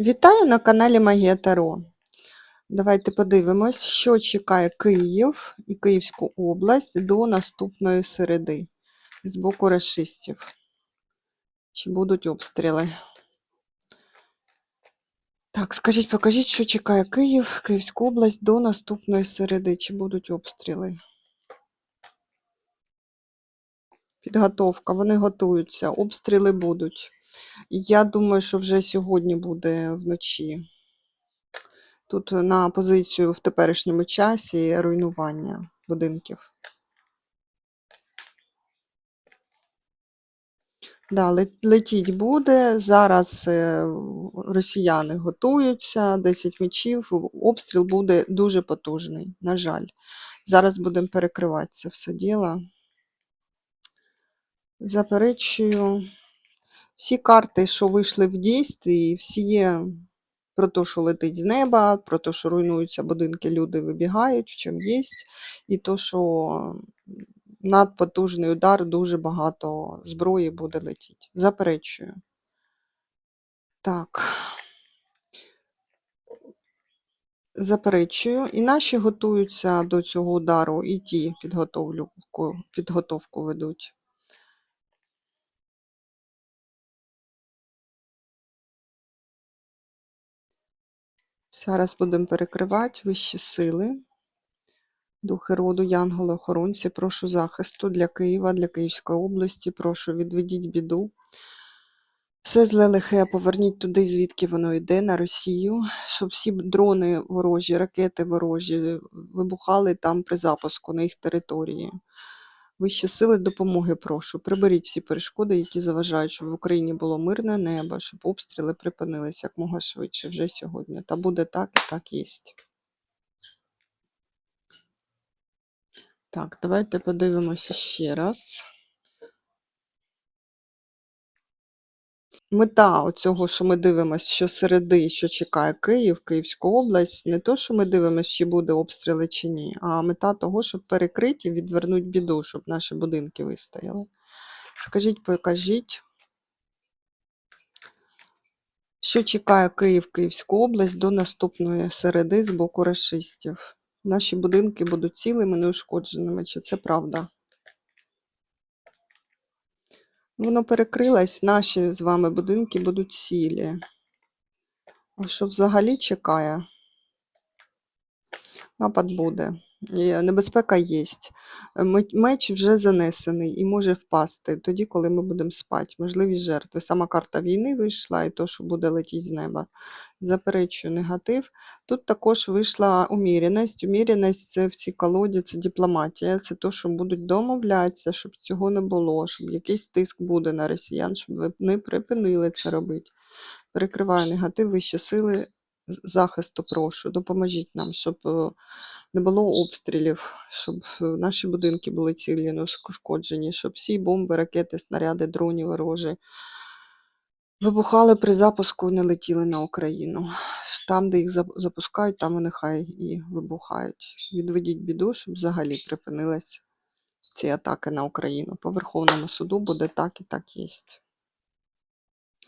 Вітаю на каналі Магія Таро. Давайте подивимось, що чекає Київ і Київську область до наступної середи з боку расистів. Чи будуть обстріли? Так, скажіть, покажіть, що чекає Київ, Київську область до наступної середи. Чи будуть обстріли? Підготовка, вони готуються, обстріли будуть. Я думаю, що вже сьогодні буде вночі. Тут на позицію в теперішньому часі руйнування будинків. Да, летіть буде. Зараз е, росіяни готуються, 10 мечів, обстріл буде дуже потужний, на жаль. Зараз будемо перекривати це все діло. Заперечую. Всі карти, що вийшли в дійстві, всі є про те, що летить з неба, про те, що руйнуються будинки, люди вибігають, в чому є, і то, що надпотужний удар, дуже багато зброї буде летіти. Заперечую. Так. Заперечую. І наші готуються до цього удару, і ті підготовку, підготовку ведуть. Зараз будемо перекривати вищі сили. Духи роду, янголи, охоронці, прошу захисту для Києва, для Київської області, прошу відведіть біду. Все зле лихе поверніть туди, звідки воно йде, на Росію, щоб всі дрони ворожі, ракети ворожі вибухали там при запуску на їх території. Вищі сили допомоги прошу. Приберіть всі перешкоди, які заважають, щоб в Україні було мирне небо, щоб обстріли припинилися якмога швидше вже сьогодні. Та буде так і так єсть. Так, давайте подивимося ще раз. Мета оцього, що ми дивимося, що середи, що чекає Київ, Київську область, не то, що ми дивимося, чи буде обстріли чи ні, а мета того, щоб перекриті відвернуть біду, щоб наші будинки вистояли. Скажіть, покажіть, що чекає Київ, Київську область до наступної середи з боку расистів? Наші будинки будуть цілими, неушкодженими, чи це правда? Воно перекрилось, наші з вами будинки будуть цілі. А що взагалі чекає? Напад буде. І Небезпека є. Меч вже занесений і може впасти тоді, коли ми будемо спати. Можливість жертви. Сама карта війни вийшла, і то, що буде летіти з неба. Заперечую негатив. Тут також вийшла уміряність. Уміряність це в цій колоді, це дипломатія, це то, що будуть домовлятися, щоб цього не було, щоб якийсь тиск буде на росіян, щоб ви не припинили це робити. Перекриваю негатив, вищі сили захисту прошу. Допоможіть нам, щоб е, не було обстрілів, щоб е, наші будинки були цілі, не ушкоджені, щоб всі бомби, ракети, снаряди, дронів ворожі вибухали при запуску не летіли на Україну. Там, де їх запускають, там вони хай і вибухають. Відведіть біду, щоб взагалі припинились ці атаки на Україну. По Верховному суду буде так і так єсть.